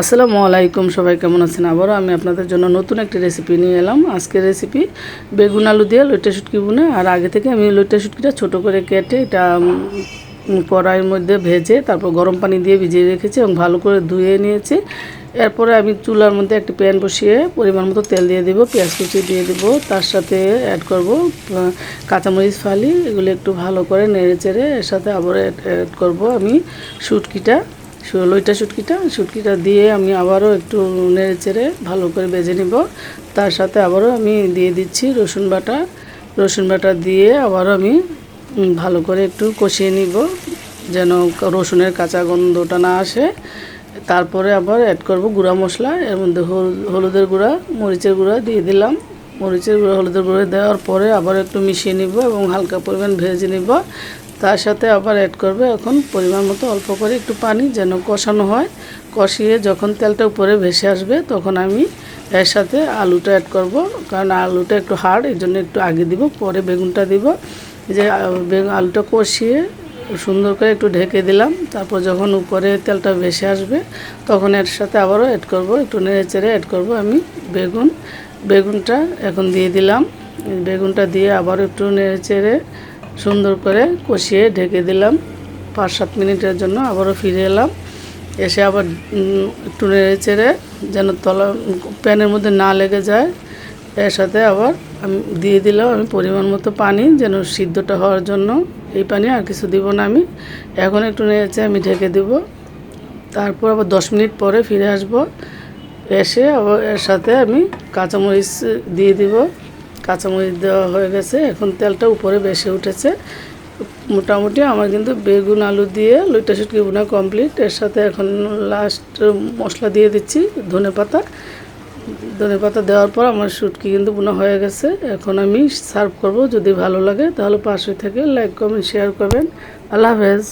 আসসালামু আলাইকুম, সবাই কেমন আছেন? আবারও আমি আপনাদের জন্য নতুন একটি রেসিপি নিয়ে এলাম। আজকের রেসিপি বেগুন আলু দিয়ে লইটা শুটকি বুনে। আর আগে থেকে আমি লইটা শুটকিটা ছোটো করে কেটে এটা কড়াইয়ের মধ্যে ভেজে তারপর গরম পানি দিয়ে ভিজিয়ে রেখেছি এবং ভালো করে ধুয়ে নিয়েছি। এরপরে আমি চুলার মধ্যে একটি প্যান বসিয়ে পরিমাণ মতো তেল দিয়ে দেবো, পেঁয়াজ কুচি দিয়ে দেবো, তার সাথে অ্যাড করব কাঁচামরিচ, ফালি, এগুলো একটু ভালো করে নেড়ে চেড়ে এর সাথে আবার অ্যাড করব আমি শুটকিটা। শু- লইটা শুটকিটা শুটকিটা দিয়ে আমি আবারও একটু নেড়ে চেড়ে ভালো করে বেজে নিব। তার সাথে আবারও আমি দিয়ে দিচ্ছি রসুন বাটা। রসুন বাটা দিয়ে আবারও আমি ভালো করে একটু কষিয়ে নিব যেন রসুনের কাঁচা গন্ধটা না আসে। তারপরে আবার অ্যাড করব গুঁড়া মশলা, এর মধ্যে হলুদের গুঁড়া, মরিচের গুঁড়া দিয়ে দিলাম। মরিচের গুঁড়া, হলুদের গুঁড়ো দেওয়ার পরে আবার একটু মিশিয়ে নিব এবং হালকা পরিমাণ ভেজে নিব। তার সাথে আবার অ্যাড করবে। এখন পরিমাণ মতো অল্প করে একটু পানি যেন কষানো হয়। কষিয়ে যখন তেলটা উপরে ভেসে আসবে, তখন আমি এর সাথে আলুটা অ্যাড করব। কারণ আলুটা একটু হার্ড এই জন্য একটু আগে দিব, পরে বেগুনটা দিব। যে আলুটা কষিয়ে সুন্দর করে একটু ঢেকে দিলাম। তারপর যখন উপরে তেলটা ভেসে আসবে, তখন এর সাথে আবারও অ্যাড করব। একটু নেড়ে চেড়ে অ্যাড করব আমি বেগুন। বেগুনটা এখন দিয়ে দিলাম। বেগুনটা দিয়ে আবারও একটু নেড়ে চেড়ে সুন্দর করে কষিয়ে ঢেকে দিলাম। পাঁচ সাত মিনিটের জন্য আবারও ফিরে এলাম। এসে আবার একটু নেড়ে চেড়ে যেন তলা, প্যানের মধ্যে না লেগে যায়, এর সাথে আবার আমি দিয়ে দিলাম আমি পরিমাণ মতো পানি যেন সিদ্ধটা হওয়ার জন্য। এই পানি আর কিছু দিব না আমি। এখন একটু নেড়েছে আমি ঢেকে দেব। তারপর আবার দশ মিনিট পরে ফিরে আসব। এসে আবার এর সাথে আমি কাঁচামরিচ দিয়ে দিব। কাঁচামরিচ দেওয়া হয়ে গেছে। এখন তেলটা উপরে বেশি উঠেছে। মোটামুটি আমার কিন্তু বেগুন, আলু দিয়ে লইটা শুটকি বোনা কমপ্লিট এর সাথে এখন লাস্ট মশলা দিয়ে দিচ্ছি, ধনে পাতা। ধনে পাতা দেওয়ার পর আমার শুটকি কিন্তু বোনা হয়ে গেছে। এখন আমি সার্ভ করব। যদি ভালো লাগে তাহলে পাশে থেকে লাইক কমেন্ট শেয়ার করবেন। আল্লাহ হাফেজ।